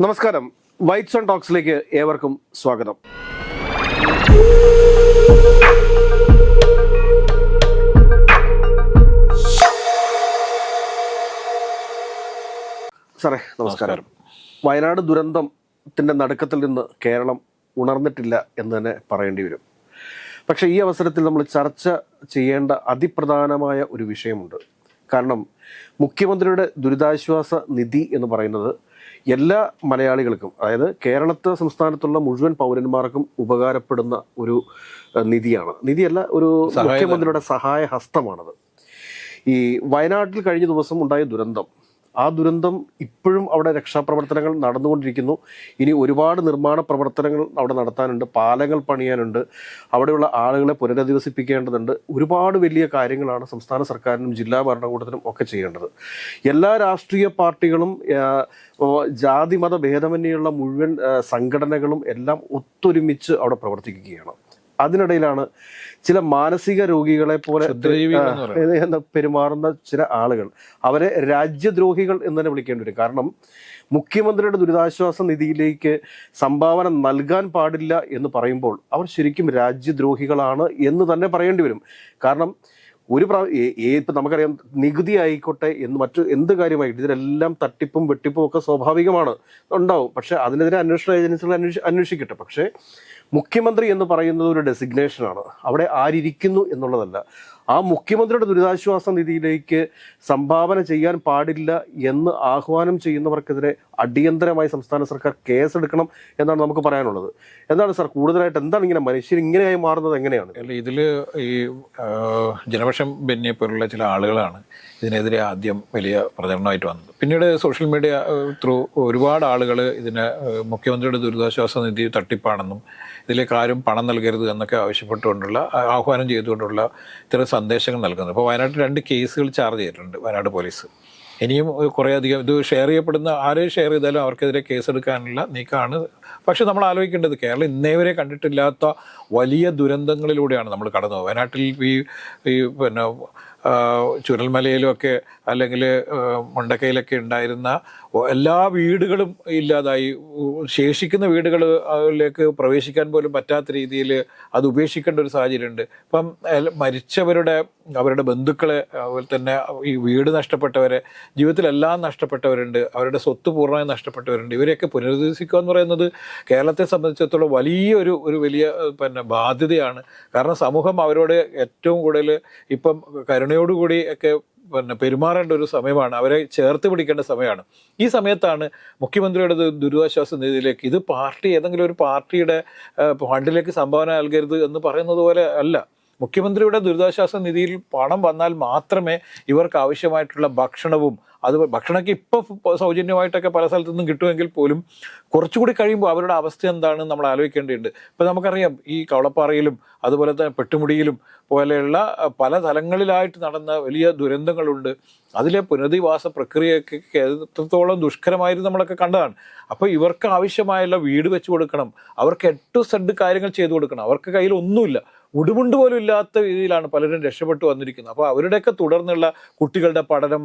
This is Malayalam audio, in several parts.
നമസ്കാരം. വൈറ്റ്സ് ഓൺ ടോക്സിലേക്ക് ഏവർക്കും സ്വാഗതം. സാറേ നമസ്കാരം. വയനാട് ദുരന്തത്തിന്റെ നടുക്കത്തിൽ നിന്ന് കേരളം ഉണർന്നിട്ടില്ല എന്ന് തന്നെ പറയേണ്ടി വരും. പക്ഷേ ഈ അവസരത്തിൽ നമ്മൾ ചർച്ച ചെയ്യേണ്ട അതിപ്രധാനമായ ഒരു വിഷയമുണ്ട്. കാരണം മുഖ്യമന്ത്രിയുടെ ദുരിതാശ്വാസ നിധി എന്ന് പറയുന്നത് എല്ലാ മലയാളികൾക്കും അതായത് കേരളത്തെ സംസ്ഥാനത്തുള്ള മുഴുവൻ പൗരന്മാർക്കും ഉപകാരപ്പെടുന്ന ഒരു നിധിയാണ്. നിധിയല്ല ഒരു മുഖ്യമന്ത്രിയുടെ സഹായ ഹസ്തമാണത് ഈ വയനാട്ടിൽ കഴിഞ്ഞ ദിവസം ഉണ്ടായ ദുരന്തം ആ ദുരന്തം ഇപ്പോഴും അവിടെ രക്ഷാപ്രവർത്തനങ്ങൾ നടന്നുകൊണ്ടിരിക്കുന്നു. ഇനി ഒരുപാട് നിർമ്മാണ പ്രവർത്തനങ്ങൾ അവിടെ നടത്താനുണ്ട് പാലങ്ങൾ പണിയാനുണ്ട് അവിടെയുള്ള ആളുകളെ പുനരധിവസിപ്പിക്കേണ്ടതുണ്ട്. ഒരുപാട് വലിയ കാര്യങ്ങളാണ് സംസ്ഥാന സർക്കാരിനും ജില്ലാ ഭരണകൂടത്തിനും ഒക്കെ ചെയ്യേണ്ടത്. എല്ലാ രാഷ്ട്രീയ പാർട്ടികളും ജാതി മത ഭേദമന്യുള്ള മുഴുവൻ സംഘടനകളും എല്ലാം ഒത്തൊരുമിച്ച് അവിടെ പ്രവർത്തിക്കുകയാണ്. അതിനിടയിലാണ് ചില മാനസിക രോഗികളെ പോലെ പെരുമാറുന്ന ചില ആളുകൾ. അവരെ രാജ്യദ്രോഹികൾ എന്ന് തന്നെ വിളിക്കേണ്ടി വരും കാരണം മുഖ്യമന്ത്രിയുടെ ദുരിതാശ്വാസ നിധിയിലേക്ക് സംഭാവന നൽകാൻ പാടില്ല എന്ന് പറയുമ്പോൾ അവർ ശരിക്കും രാജ്യദ്രോഹികളാണ് എന്ന് തന്നെ പറയേണ്ടി വരും കാരണം ഒരു പ്രാ ഏ- ഏ- ഇപ്പം നമുക്കറിയാം നികുതി ആയിക്കോട്ടെ എന്ന് മറ്റു എന്ത് കാര്യമായിട്ട് ഇതിലെല്ലാം തട്ടിപ്പും വെട്ടിപ്പും ഒക്കെ സ്വാഭാവികമാണ്. ഉണ്ടാവും. പക്ഷേ അതിനെതിരെ അന്വേഷണ ഏജൻസികൾ അന്വേഷി അന്വേഷിക്കട്ടെ. പക്ഷേ മുഖ്യമന്ത്രി എന്ന് പറയുന്നത് ഒരു ഡെസിഗ്നേഷനാണ്. അവിടെ ആരിയ്ക്കുന്നു എന്നുള്ളതല്ല. ആ മുഖ്യമന്ത്രിയുടെ ദുരിതാശ്വാസ നിധിയിലേക്ക് സംഭാവന ചെയ്യാൻ പാടില്ല എന്ന് ആഹ്വാനം ചെയ്യുന്നവർക്കെതിരെ അടിയന്തരമായി സംസ്ഥാന സർക്കാർ കേസെടുക്കണം എന്നാണ് നമുക്ക് പറയാനുള്ളത്. എന്താണ് സാർ കൂടുതലായിട്ട് എന്താണ് ഇങ്ങനെ മനുഷ്യർ ഇങ്ങനെയായി മാറുന്നത് എങ്ങനെയാണ്? അല്ല ഇതിൽ ഈ ജനപക്ഷം ബെന്നിയെ പോലുള്ള ചില ആളുകളാണ് ഇതിനെതിരെ ആദ്യം വലിയ പ്രചരണമായിട്ട് വന്നത്. പിന്നീട് സോഷ്യൽ മീഡിയ ത്രൂ ഒരുപാട് ആളുകൾ ഇതിനെ മുഖ്യമന്ത്രിയുടെ ദുരിതാശ്വാസ നിധി തട്ടിപ്പാണെന്നും ഇതിലേക്ക് ആരും പണം നൽകരുത് എന്നൊക്കെ ആവശ്യപ്പെട്ടുകൊണ്ടുള്ള ആഹ്വാനം ചെയ്തുകൊണ്ടുള്ള ഇത്തരം സന്ദേശങ്ങൾ നൽകുന്നത്. അപ്പോൾ വയനാട്ടിൽ രണ്ട് കേസുകൾ ചാർജ് ചെയ്തിട്ടുണ്ട് വയനാട് പോലീസ്. ഇനിയും കുറേ അധികം ഇത് ഷെയർ ചെയ്യപ്പെടുന്ന ആരെയും ഷെയർ ചെയ്താലും അവർക്കെതിരെ കേസെടുക്കാനുള്ള നീക്കമാണ്. പക്ഷെ നമ്മൾ ആലോചിക്കേണ്ടത് കേരളം ഇന്നേവരെ കണ്ടിട്ടില്ലാത്ത വലിയ ദുരന്തങ്ങളിലൂടെയാണ് നമ്മൾ കടന്നു. വയനാട്ടിൽ ഈ ഈ പിന്നെ ചുരൽമലയിലുമൊക്കെ അല്ലെങ്കിൽ മുണ്ടക്കയിലൊക്കെ ഉണ്ടായിരുന്ന എല്ലാ വീടുകളും ഇല്ലാതായി. ശേഷിക്കുന്ന വീടുകളിലേക്ക് പ്രവേശിക്കാൻ പോലും പറ്റാത്ത രീതിയിൽ അത് ഉപേക്ഷിക്കേണ്ട ഒരു സാഹചര്യമുണ്ട്. ഇപ്പം മരിച്ചവരുടെ അവരുടെ ബന്ധുക്കളെ അതുപോലെ തന്നെ ഈ വീട് നഷ്ടപ്പെട്ടവരെ ജീവിതത്തിലെല്ലാം നഷ്ടപ്പെട്ടവരുണ്ട്. അവരുടെ സ്വത്ത് പൂർണമായും നഷ്ടപ്പെട്ടവരുണ്ട്. ഇവരെയൊക്കെ പുനരധിവസിക്കുക എന്ന് പറയുന്നത് കേരളത്തെ സംബന്ധിച്ചിടത്തോളം വലിയൊരു ഒരു വലിയ പിന്നെ ബാധ്യതയാണ്. കാരണം സമൂഹം അവരോട് ഏറ്റവും കൂടുതൽ ഇപ്പം കരുണയോടുകൂടി ഒക്കെ പിന്നെ പെരുമാറേണ്ട ഒരു സമയമാണ് അവരെ ചേർത്ത് പിടിക്കേണ്ട സമയമാണ്. ഈ സമയത്താണ് മുഖ്യമന്ത്രിയുടെ ദുരിതാശ്വാസ നിധിയിലേക്ക് ഇത് പാർട്ടി ഏതെങ്കിലും ഒരു പാർട്ടിയുടെ ഫണ്ടിലേക്ക് സംഭാവന നൽകരുത് എന്ന് പറയുന്നത് പോലെ അല്ല. മുഖ്യമന്ത്രിയുടെ ദുരിതാശ്വാസ നിധിയിൽ പണം വന്നാൽ മാത്രമേ ഇവർക്ക് ആവശ്യമായിട്ടുള്ള ഭക്ഷണവും അത് ഭക്ഷണമൊക്കെ ഇപ്പോൾ സൗജന്യമായിട്ടൊക്കെ പല സ്ഥലത്തു നിന്നും കിട്ടുമെങ്കിൽ പോലും കുറച്ചുകൂടി കഴിയുമ്പോൾ അവരുടെ അവസ്ഥ എന്താണ് നമ്മൾ ആലോചിക്കേണ്ടതുണ്ട്. ഇപ്പം നമുക്കറിയാം ഈ കവളപ്പാറയിലും അതുപോലെ തന്നെ പെട്ടുമുടിയിലും പോലെയുള്ള പല തലങ്ങളിലായിട്ട് നടന്ന വലിയ ദുരന്തങ്ങളുണ്ട്. അതിലെ പുനരധിവാസ പ്രക്രിയയൊക്കെ എത്രത്തോളം ദുഷ്കരമായിരുന്നു നമ്മളൊക്കെ കണ്ടതാണ്. അപ്പോൾ ഇവർക്ക് ആവശ്യമായുള്ള വീട് വെച്ച് കൊടുക്കണം. അവർക്ക് എട്ട് സെഡ് കാര്യങ്ങൾ ചെയ്തു കൊടുക്കണം. അവർക്ക് കയ്യിൽ ഒന്നുമില്ല. ഉടുമുണ്ട് പോലും ഇല്ലാത്ത രീതിയിലാണ് പലരും രക്ഷപ്പെട്ടു വന്നിരിക്കുന്നത്. അപ്പോൾ അവരുടെയൊക്കെ തുടർന്നുള്ള കുട്ടികളുടെ പഠനം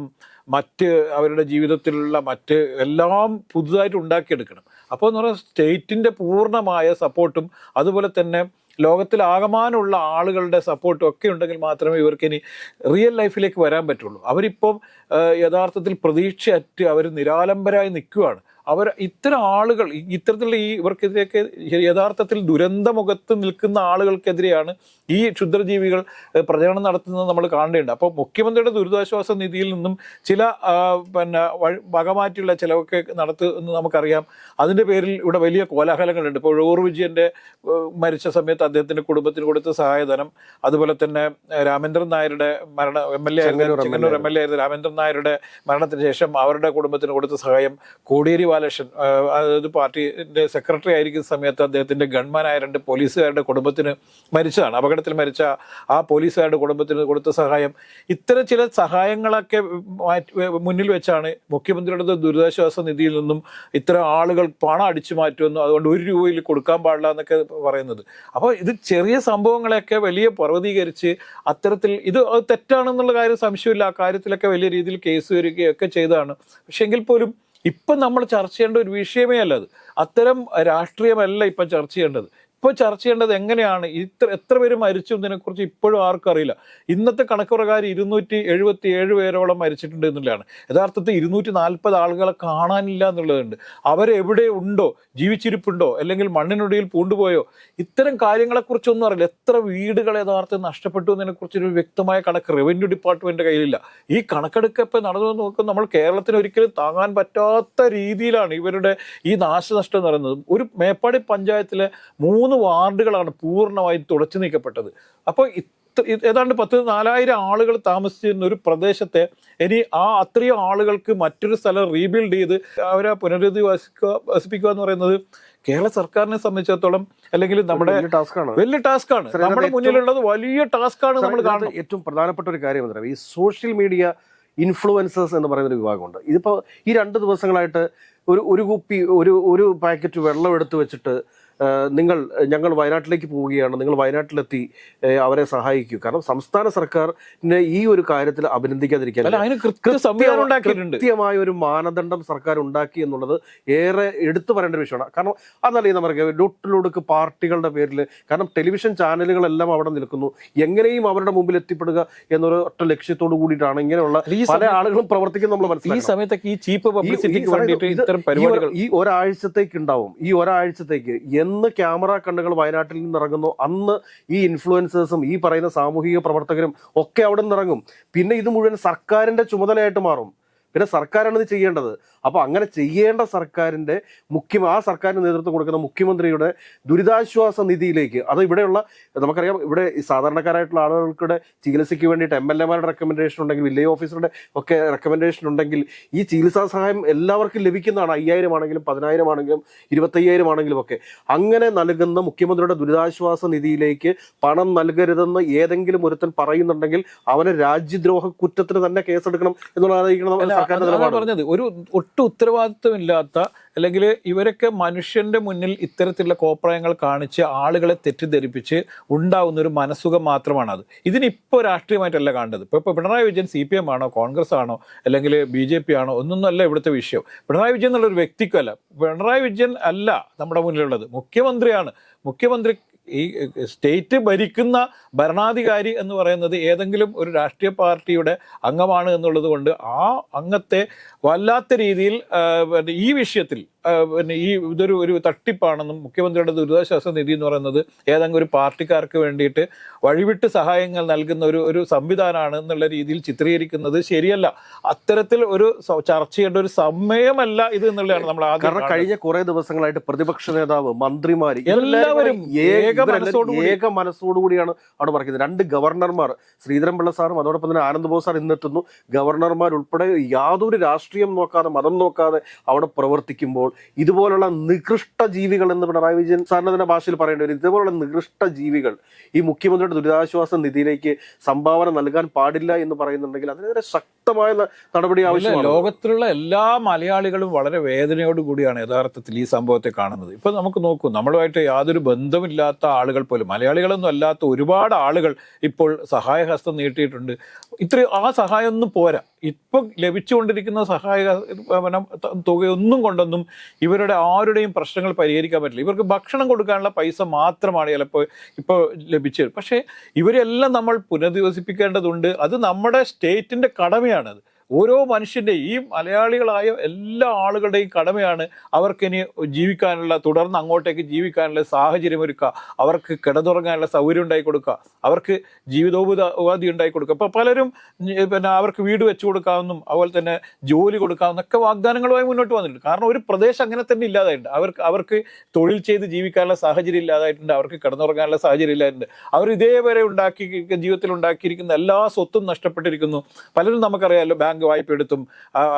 മറ്റ് അവരുടെ ജീവിതത്തിലുള്ള മറ്റ് എല്ലാം പുതുതായിട്ട് ഉണ്ടാക്കിയെടുക്കണം. അപ്പോൾ എന്ന് പറഞ്ഞാൽ സ്റ്റേറ്റിന്റെ പൂർണമായ സപ്പോർട്ടും അതുപോലെ തന്നെ ലോകത്തിൽ ആകമാനമുള്ള ആളുകളുടെ സപ്പോർട്ടും ഒക്കെ ഉണ്ടെങ്കിൽ മാത്രമേ ഇവർക്ക് ഇനി റിയൽ ലൈഫിലേക്ക് വരാൻ പറ്റുള്ളൂ. അവരിപ്പം യഥാർത്ഥത്തിൽ പ്രതീക്ഷയറ്റ് അവർ നിരാലംബരായി നിൽക്കുകയാണ് അവർ ഇത്തരം ആളുകൾ ഇത്തരത്തിലുള്ള ഈ ഇവർക്കെതിരെയൊക്കെ യഥാർത്ഥത്തിൽ ദുരന്തമുഖത്ത് നിൽക്കുന്ന ആളുകൾക്കെതിരെയാണ് ഈ ക്ഷുദ്രജീവികൾ പ്രചരണം നടത്തുന്നത് നമ്മൾ കാണേണ്ടതുണ്ട്. അപ്പോൾ മുഖ്യമന്ത്രിയുടെ ദുരിതാശ്വാസ നിധിയിൽ നിന്നും ചില പിന്നെ വകമാറ്റിയുള്ള ചിലവൊക്കെ നടത്തുമെന്ന് നമുക്കറിയാം. അതിന്റെ പേരിൽ ഇവിടെ വലിയ കോലാഹലങ്ങളുണ്ട്. ഇപ്പോൾ ഉഴവൂർ വിജയന്റെ മരിച്ച സമയത്ത് അദ്ദേഹത്തിന്റെ കുടുംബത്തിന് കൊടുത്ത സഹായധനം അതുപോലെ തന്നെ രാമേന്ദ്രൻ നായരുടെ മരണ M L A Chengannur M L A ആയിരുന്നു രാമേന്ദ്രൻ നായരുടെ മരണത്തിന് ശേഷം അവരുടെ കുടുംബത്തിന് കൊടുത്ത സഹായം കോടിയേരി ബാലകൃഷ്ണൻ അതായത് പാർട്ടിന്റെ സെക്രട്ടറി ആയിരിക്കുന്ന സമയത്ത് അദ്ദേഹത്തിന്റെ ഗൺമാനായ രണ്ട് പോലീസുകാരുടെ കുടുംബത്തിന് മരിച്ചതാണ്. അപകടത്തിൽ മരിച്ച ആ പോലീസുകാരുടെ കുടുംബത്തിന് കൊടുത്ത സഹായം. ഇത്തരം ചില സഹായങ്ങളൊക്കെ മുന്നിൽ വെച്ചാണ് മുഖ്യമന്ത്രിയുടെ ദുരിതാശ്വാസ നിധിയിൽ നിന്നും ഇത്തരം ആളുകൾ പണം അടിച്ചു മാറ്റുമെന്നും അതുകൊണ്ട് ഒരു രൂപയിൽ കൊടുക്കാൻ പാടില്ല എന്നൊക്കെ പറയുന്നത്. അപ്പോൾ ഇത് ചെറിയ സംഭവങ്ങളെയൊക്കെ വലിയ പർവതീകരിച്ച് അത്തരത്തിൽ ഇത് തെറ്റാണെന്നുള്ള കാര്യം സംശയമില്ല. ആ കാര്യത്തിലൊക്കെ വലിയ രീതിയിൽ കേസ് വരികയൊക്കെ ചെയ്തതാണ്. പക്ഷേ എങ്കിൽ പോലും ഇപ്പം നമ്മൾ ചർച്ച ചെയ്യേണ്ട ഒരു വിഷയമേ അല്ല അത്. അത്തരം രാഷ്ട്രീയമല്ല ഇപ്പം ചർച്ച ചെയ്യേണ്ടത്. ഇപ്പോൾ ചർച്ച ചെയ്യേണ്ടത് എങ്ങനെയാണ്? ഇത്ര എത്ര പേര് മരിച്ചു എന്നതിനെക്കുറിച്ച് ഇപ്പോഴും ആർക്കും അറിയില്ല. ഇന്നത്തെ കണക്ക് പ്രകാരം ഇരുന്നൂറ്റി എഴുപത്തി ഏഴ് പേരോളം മരിച്ചിട്ടുണ്ട് എന്നുള്ളതാണ്. യഥാർത്ഥത്തിൽ ഇരുന്നൂറ്റി നാൽപ്പത് ആളുകളെ കാണാനില്ല എന്നുള്ളതുണ്ട്. അവരെവിടെ ഉണ്ടോ? ജീവിച്ചിരിപ്പുണ്ടോ? അല്ലെങ്കിൽ മണ്ണിനുടിയിൽ പൂണ്ടുപോയോ? ഇത്തരം കാര്യങ്ങളെക്കുറിച്ചൊന്നും അറിയില്ല. എത്ര വീടുകൾ യഥാർത്ഥത്തിൽ നഷ്ടപ്പെട്ടു എന്നതിനെക്കുറിച്ചൊരു വ്യക്തമായ കണക്ക് റവന്യൂ ഡിപ്പാർട്ട്മെന്റ് കയ്യിലില്ല. ഈ കണക്കെടുക്കപ്പ് നടന്നു നോക്കുമ്പോൾ നമ്മൾ കേരളത്തിന് ഒരിക്കലും താങ്ങാൻ പറ്റാത്ത രീതിയിലാണ് ഇവരുടെ ഈ നാശനഷ്ടം എന്ന് പറയുന്നത് ഒരു മേപ്പാടി പഞ്ചായത്തിലെ മൂന്ന് വാർഡുകളാണ് പൂർണമായി തുടച്ചു നീക്കപ്പെട്ടത്. അപ്പോൾ ഏതാണ്ട് പത്ത് നാലായിരം ആളുകൾ താമസിച്ചിരുന്ന ഒരു പ്രദേശത്തെ ഇനി ആ അത്രയും ആളുകൾക്ക് മറ്റൊരു സ്ഥലം റീബിൽഡ് ചെയ്ത് അവരെ പുനരധിവസിക്കുക വസിപ്പിക്കുക എന്ന് പറയുന്നത് കേരള സർക്കാരിനെ സംബന്ധിച്ചിടത്തോളം അല്ലെങ്കിൽ നമ്മുടെ വലിയ ടാസ്ക്കാണ് വലിയ ടാസ്ക് ആണ്. നമ്മുടെ മുന്നിലുള്ളത് വലിയ ടാസ്ക്കാണ് ആണ് നമ്മൾ കാണുന്നത് ഏറ്റവും പ്രധാനപ്പെട്ട ഒരു കാര്യം ഈ സോഷ്യൽ മീഡിയ ഇൻഫ്ലുവൻസേഴ്സ് എന്ന് പറയുന്ന ഒരു വിഭാഗമുണ്ട്. ഇതിപ്പോൾ ഈ രണ്ട് ദിവസങ്ങളായിട്ട് ഒരു ഒരു കുപ്പി ഒരു ഒരു പാക്കറ്റ് വെള്ളം എടുത്തു വെച്ചിട്ട് നിങ്ങൾ ഞങ്ങൾ വയനാട്ടിലേക്ക് പോവുകയാണ്. നിങ്ങൾ വയനാട്ടിലെത്തി അവരെ സഹായിക്കൂ. കാരണം സംസ്ഥാന സർക്കാരിനെ ഈ ഒരു കാര്യത്തിൽ അഭിനന്ദിക്കാതിരിക്കാൻ കൃത്യമായ ഒരു മാനദണ്ഡം സർക്കാർ ഉണ്ടാക്കി എന്നുള്ളത് ഏറെ എടുത്തു പറയേണ്ട ഒരു വിഷയമാണ്. കാരണം അതല്ലേ നമുക്ക് ലൊട്ടിലൊടുക്ക് പാർട്ടികളുടെ പേരിൽ കാരണം ടെലിവിഷൻ ചാനലുകളെല്ലാം അവിടെ നിൽക്കുന്നു. എങ്ങനെയും അവരുടെ മുമ്പിൽ എത്തിപ്പെടുക എന്നൊരു ഒറ്റ ലക്ഷ്യത്തോടു കൂടിയിട്ടാണ് ഇങ്ങനെയുള്ള പല ആളുകളും പ്രവർത്തിക്കുന്നത് നമ്മൾ ഈ മനസ്സിലാക്കണം. സമയത്തൊക്കെ ഈ ചീപ്പ് ഈ- ഈ പബ്ലിസിറ്റിക്ക് വേണ്ടിയിട്ട് ഇത്തരം ഈ പരിപാടികൾ ഈ ഒരാഴ്ചത്തേക്ക് ഉണ്ടാവും. ഈ ഒരാഴ്ചത്തേക്ക് എന്ന് ക്യാമറ കണ്ണുകൾ വയനാട്ടിൽ നിന്ന് ഇറങ്ങുന്നു അന്ന് ഈ ഇൻഫ്ലുവൻസേഴ്സും ഈ പറയുന്ന സാമൂഹിക പ്രവർത്തകരും ഒക്കെ അവിടെ നിന്ന് ഇറങ്ങും പിന്നെ ഇത് മുഴുവൻ സർക്കാരിന്റെ ചുമതലയായിട്ട് മാറും. പിന്നെ സർക്കാരാണ് ഇത് ചെയ്യേണ്ടത്. അപ്പൊ അങ്ങനെ ചെയ്യേണ്ട സർക്കാരിന്റെ മുഖ്യ ആ സർക്കാരിന് നേതൃത്വം കൊടുക്കുന്ന മുഖ്യമന്ത്രിയുടെ ദുരിതാശ്വാസ നിധിയിലേക്ക് അത് ഇവിടെയുള്ള നമുക്കറിയാം ഇവിടെ സാധാരണക്കാരായിട്ടുള്ള ആളുകൾക്കുടെ ചികിത്സയ്ക്ക് വേണ്ടിയിട്ട് എം എൽ എമാരുടെ റെക്കമെൻഡേഷൻ ഉണ്ടെങ്കിൽ വില്ലേജ് ഓഫീസറുടെ ഒക്കെ റെക്കമെൻഡേഷൻ ഉണ്ടെങ്കിൽ ഈ ചികിത്സാ സഹായം എല്ലാവർക്കും ലഭിക്കുന്നതാണ് അയ്യായിരം ആണെങ്കിലും പതിനായിരം ആണെങ്കിലും ഇരുപത്തയ്യായിരം ആണെങ്കിലും ഒക്കെ. അങ്ങനെ നൽകുന്ന മുഖ്യമന്ത്രിയുടെ ദുരിതാശ്വാസ നിധിയിലേക്ക് പണം നൽകരുതെന്ന് ഏതെങ്കിലും ഒരുത്തൻ പറയുന്നുണ്ടെങ്കിൽ അവനെ രാജ്യദ്രോഹ കുറ്റത്തിന് തന്നെ കേസെടുക്കണം എന്നുള്ളതായിരിക്കണം പറഞ്ഞത്. ഒരു ഒട്ടും ഉത്തരവാദിത്വമില്ലാത്ത അല്ലെങ്കിൽ ഇവരൊക്കെ മനുഷ്യന്റെ മുന്നിൽ ഇത്തരത്തിലുള്ള കോപ്രായങ്ങൾ കാണിച്ച് ആളുകളെ തെറ്റിദ്ധരിപ്പിച്ച് ഉണ്ടാവുന്ന ഒരു മനസ്സുഖം മാത്രമാണ് അത് ഇതിനിപ്പോ രാഷ്ട്രീയമായിട്ടല്ല കാണേണ്ടത്. ഇപ്പോൾ ഇപ്പോൾ Pinarayi Vijayan C P M ആണോ കോൺഗ്രസ് ആണോ അല്ലെങ്കിൽ ബി ജെ പി ആണോ ഒന്നൊന്നും അല്ല ഇവിടുത്തെ വിഷയം. പിണറായി വിജയൻ എന്നുള്ള ഒരു വ്യക്തിക്കല്ല. പിണറായി വിജയൻ അല്ല നമ്മുടെ മുന്നിലുള്ളത്. മുഖ്യമന്ത്രിയാണ്. മുഖ്യമന്ത്രി ഈ സ്റ്റേറ്റ് ഭരിക്കുന്ന ഭരണാധികാരി എന്ന് പറയുന്നത് ഏതെങ്കിലും ഒരു രാഷ്ട്രീയ പാർട്ടിയുടെ അംഗമാണ് എന്നുള്ളത് കൊണ്ട് ആ അംഗത്തെ വല്ലാത്ത രീതിയിൽ ഈ വിഷയത്തിൽ പിന്നെ ഈ ഇതൊരു ഒരു തട്ടിപ്പാണെന്നും മുഖ്യമന്ത്രിയുടെ ദുരിതാശ്വാസ നിധി എന്ന് പറയുന്നത് ഏതെങ്കിലും ഒരു പാർട്ടിക്കാർക്ക് വേണ്ടിയിട്ട് വഴിവിട്ട് സഹായങ്ങൾ നൽകുന്ന ഒരു ഒരു സംവിധാനമാണ് എന്നുള്ള രീതിയിൽ ചിത്രീകരിക്കുന്നത് ശരിയല്ല. അത്തരത്തിൽ ഒരു ചർച്ചയുടെ ചർച്ച ചെയ്യേണ്ട ഒരു സമയമല്ല ഇത് എന്നുള്ളതാണ് നമ്മൾ ആദ്യം കഴിഞ്ഞ കുറെ ദിവസങ്ങളായിട്ട് പ്രതിപക്ഷ നേതാവ് മന്ത്രിമാർ എല്ലാവരും ഏക. ഏക മനസ്സോടുകൂടിയാണ് അവിടെ പറയുന്നത്. രണ്ട് ഗവർണർമാർ ശ്രീധരൻപിള്ള സാറും അതോടൊപ്പം തന്നെ ആനന്ദ് ബോസ് സാർ ഇന്നെത്തുന്നു. ഗവർണർമാർ ഉൾപ്പെടെ യാതൊരു രാഷ്ട്രീയം നോക്കാതെ മതം നോക്കാതെ അവിടെ പ്രവർത്തിക്കുമ്പോൾ ഇതുപോലുള്ള നികൃഷ്ട ജീവികൾ എന്ന് പിണറായി വിജയൻ സാറിന് തന്നെ ഭാഷയിൽ പറയേണ്ടി വരും. ഇതുപോലുള്ള നികൃഷ്ട ജീവികൾ ഈ മുഖ്യമന്ത്രിയുടെ ദുരിതാശ്വാസ നിധിയിലേക്ക് സംഭാവന നൽകാൻ പാടില്ല എന്ന് പറയുന്നുണ്ടെങ്കിൽ അതിനെതിരെ ശക്തമായ നടപടി ആവശ്യമാണ്. ലോകത്തിലുള്ള എല്ലാ മലയാളികളും വളരെ വേദനയോട് കൂടിയാണ് യഥാർത്ഥത്തിൽ ഈ സംഭവത്തെ കാണുന്നത്. ഇപ്പൊ നമുക്ക് നോക്കൂ നമ്മളുമായിട്ട് യാതൊരു ബന്ധമില്ലാത്ത ആളുകൾ പോലും മലയാളികളൊന്നും അല്ലാത്ത ഒരുപാട് ആളുകൾ ഇപ്പോൾ സഹായഹസ്തം നീട്ടിയിട്ടുണ്ട്. ഇത്ര ആ സഹായം ഒന്നും പോരാ. ഇപ്പൊ ലഭിച്ചുകൊണ്ടിരിക്കുന്ന സഹായ തുകയൊന്നും കൊണ്ടൊന്നും ഇവരുടെ ആരുടെയും പ്രശ്നങ്ങൾ പരിഹരിക്കാൻ പറ്റില്ല. ഇവർക്ക് ഭക്ഷണം കൊടുക്കാനുള്ള പൈസ മാത്രമാണ് ചിലപ്പോൾ ഇപ്പോൾ ലഭിച്ചത്. പക്ഷേ ഇവരെല്ലാം നമ്മൾ പുനരധിവസിപ്പിക്കേണ്ടതുണ്ട്. അത് നമ്മുടെ സ്റ്റേറ്റിന്റെ കടമയാണത്. ഓരോ മനുഷ്യന്റെയും ഈ മലയാളികളായ എല്ലാ ആളുകളുടെയും കടമയാണ് അവർക്കിനി ജീവിക്കാനുള്ള തുടർന്ന് അങ്ങോട്ടേക്ക് ജീവിക്കാനുള്ള സാഹചര്യം ഒരുക്കുക. അവർക്ക് കിടന്നുറങ്ങാനുള്ള സൗകര്യം ഉണ്ടാക്കി കൊടുക്കുക. അവർക്ക് ജീവിതോപാധി ഉണ്ടായി കൊടുക്കുക. അപ്പോൾ പലരും പിന്നെ അവർക്ക് വീട് വെച്ചു കൊടുക്കാമെന്നും അതുപോലെ തന്നെ ജോലി കൊടുക്കാമെന്നൊക്കെ വാഗ്ദാനങ്ങളുമായി മുന്നോട്ട് വന്നിട്ടുണ്ട്. കാരണം ഒരു പ്രദേശം അങ്ങനെ തന്നെ ഇല്ലാതായിട്ടുണ്ട്. അവർക്ക് അവർക്ക് തൊഴിൽ ചെയ്ത് ജീവിക്കാനുള്ള സാഹചര്യം ഇല്ലാതായിട്ടുണ്ട്. അവർക്ക് കിടന്നുറങ്ങാനുള്ള സാഹചര്യം ഇല്ലായിട്ടുണ്ട് അവർ ഇതേവരെ ഉണ്ടാക്കി ജീവിതത്തിൽ ഉണ്ടാക്കിയിരിക്കുന്ന എല്ലാ സ്വത്തും നഷ്ടപ്പെട്ടിരിക്കുന്നു. പലരും നമുക്കറിയാമല്ലോ ബാങ്ക് വായ്പ എടുത്തും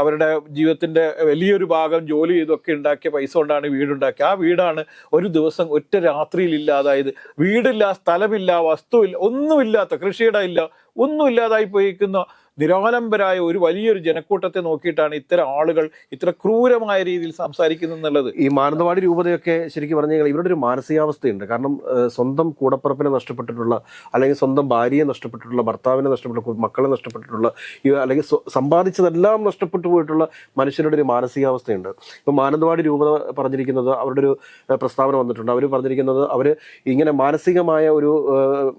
അവരുടെ ജീവിതത്തിന്റെ വലിയൊരു ഭാഗം ജോലി ചെയ്തൊക്കെ ഉണ്ടാക്കിയ പൈസ കൊണ്ടാണ് വീടുണ്ടാക്കിയത്. ആ വീടാണ് ഒരു ദിവസം ഒറ്റ രാത്രിയിൽ ഇല്ലാതായത്. വീടില്ല സ്ഥലമില്ല വസ്തുവില്ല ഒന്നുമില്ലാത്ത കൃഷിയിടം ഇല്ല ഒന്നും ഇല്ലാതായി പോയിരിക്കുന്ന. നിരാലംബരായ ഒരു വലിയൊരു ജനക്കൂട്ടത്തെ നോക്കിയിട്ടാണ് ഇത്തരം ആളുകൾ ഇത്ര ക്രൂരമായ രീതിയിൽ സംസാരിക്കുന്നത് എന്നുള്ളത്. ഈ മാനന്തവാടി രൂപതയൊക്കെ ശരിക്കും പറഞ്ഞു കഴിഞ്ഞാൽ ഇവരുടെ ഒരു മാനസികാവസ്ഥയുണ്ട്. കാരണം സ്വന്തം കൂടപ്പുറപ്പിനെ നഷ്ടപ്പെട്ടിട്ടുള്ള അല്ലെങ്കിൽ സ്വന്തം ഭാര്യയെ നഷ്ടപ്പെട്ടിട്ടുള്ള ഭർത്താവിനെ നഷ്ടപ്പെട്ടിട്ടുള്ള മക്കളെ നഷ്ടപ്പെട്ടിട്ടുള്ള അല്ലെങ്കിൽ സമ്പാദിച്ചതെല്ലാം നഷ്ടപ്പെട്ടു പോയിട്ടുള്ള മനുഷ്യരുടെ ഒരു മാനസികാവസ്ഥയുണ്ട്. ഇപ്പം മാനന്തവാടി രൂപത പറഞ്ഞിരിക്കുന്നത് അവരുടെ ഒരു പ്രസ്താവന വന്നിട്ടുണ്ട്. അവർ പറഞ്ഞിരിക്കുന്നത് അവർ ഇങ്ങനെ മാനസികമായ ഒരു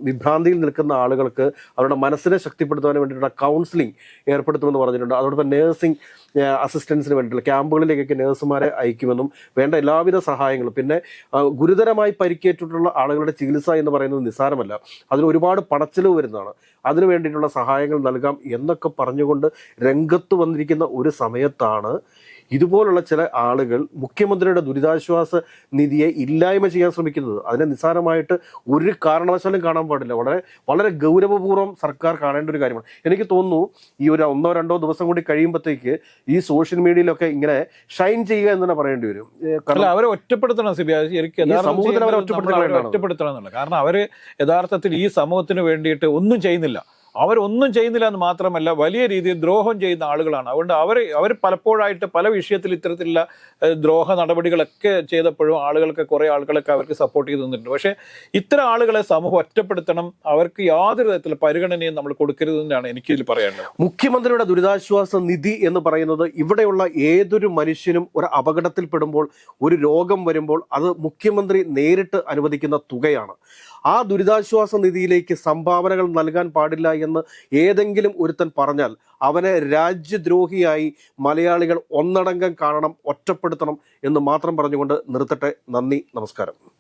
വിഭ്രാന്തിയിൽ നിൽക്കുന്ന ആളുകൾക്ക് അവരുടെ മനസ്സിനെ ശക്തിപ്പെടുത്താൻ വേണ്ടിയിട്ടുള്ള കൗൺസിലിംഗ് ഏർപ്പെടുത്തുമെന്ന് പറഞ്ഞിട്ടുണ്ട്. അതോടൊപ്പം നേഴ്സിംഗ് അസിസ്റ്റൻസിന് വേണ്ടിയിട്ടുള്ള ക്യാമ്പുകളിലേക്കൊക്കെ നേഴ്സുമാരെ അയക്കുമെന്നും വേണ്ട എല്ലാവിധ സഹായങ്ങളും. പിന്നെ ഗുരുതരമായി പരിക്കേറ്റിട്ടുള്ള ആളുകളുടെ ചികിത്സ എന്ന് പറയുന്നത് നിസ്സാരമല്ല. അതിന് ഒരുപാട് പണച്ചിലവ് വരുന്നതാണ്. അതിന് വേണ്ടിയിട്ടുള്ള സഹായങ്ങൾ നൽകാം എന്നൊക്കെ പറഞ്ഞുകൊണ്ട് രംഗത്ത് വന്നിരിക്കുന്ന ഒരു സമയത്താണ് ഇതുപോലുള്ള ചില ആളുകൾ മുഖ്യമന്ത്രിയുടെ ദുരിതാശ്വാസ നിധിയെ ഇല്ലായ്മ ചെയ്യാൻ ശ്രമിക്കുന്നത്. അതിനെ നിസ്സാരമായിട്ട് ഒരു കാരണവശാലും കാണാൻ പാടില്ല. വളരെ വളരെ ഗൗരവപൂർവം സർക്കാർ കാണേണ്ട ഒരു കാര്യമാണ്. എനിക്ക് തോന്നുന്നു ഈ ഒരു ഒന്നോ രണ്ടോ ദിവസം കൂടി കഴിയുമ്പോഴത്തേക്ക് ഈ സോഷ്യൽ മീഡിയയിലൊക്കെ ഇങ്ങനെ ഷൈൻ ചെയ്യുക എന്ന് തന്നെ പറയേണ്ടി വരും. കാരണം അവരെ ഒറ്റപ്പെടുത്തണം സമൂഹത്തിൽ അവരെ ഒറ്റപ്പെടുത്തണം കാരണം അവർ യഥാർത്ഥത്തിൽ ഈ സമൂഹത്തിന് വേണ്ടിയിട്ട് ഒന്നും ചെയ്യുന്നില്ല. അവരൊന്നും ചെയ്യുന്നില്ല എന്ന് മാത്രമല്ല വലിയ രീതിയിൽ ദ്രോഹം ചെയ്യുന്ന ആളുകളാണ്. അതുകൊണ്ട് അവർ അവർ പലപ്പോഴായിട്ട് പല വിഷയത്തിൽ ഇത്തരത്തിലുള്ള ദ്രോഹ നടപടികളൊക്കെ ചെയ്തപ്പോഴും ആളുകൾക്ക് കുറേ ആളുകളൊക്കെ അവർക്ക് സപ്പോർട്ട് ചെയ്ത് തന്നിട്ടുണ്ട്. പക്ഷേ ഇത്തരം ആളുകളെ സമൂഹം ഒറ്റപ്പെടുത്തണം അവർക്ക് യാതൊരു തരത്തിലുള്ള പരിഗണനയും നമ്മൾ കൊടുക്കരുതെന്നാണ് എനിക്ക് ഇതിൽ പറയാനുള്ളത്. മുഖ്യമന്ത്രിയുടെ ദുരിതാശ്വാസ നിധി എന്ന് പറയുന്നത് ഇവിടെയുള്ള ഏതൊരു മനുഷ്യനും ഒരു അപകടത്തിൽപ്പെടുമ്പോൾ ഒരു രോഗം വരുമ്പോൾ അത് മുഖ്യമന്ത്രി നേരിട്ട് അനുവദിക്കുന്ന തുകയാണ്. ആ ദുരിതാശ്വാസ നിധിയിലേക്ക് സംഭാവനകൾ നൽകാൻ പാടില്ല എന്ന് ഏതെങ്കിലും ഒരുത്തൻ പറഞ്ഞാൽ അവനെ രാജ്യദ്രോഹിയായി മലയാളികൾ ഒന്നടങ്കം കാണണം ഒറ്റപ്പെടുത്തണം എന്ന് മാത്രം പറഞ്ഞുകൊണ്ട് നിർത്തട്ടെ. നന്ദി നമസ്കാരം.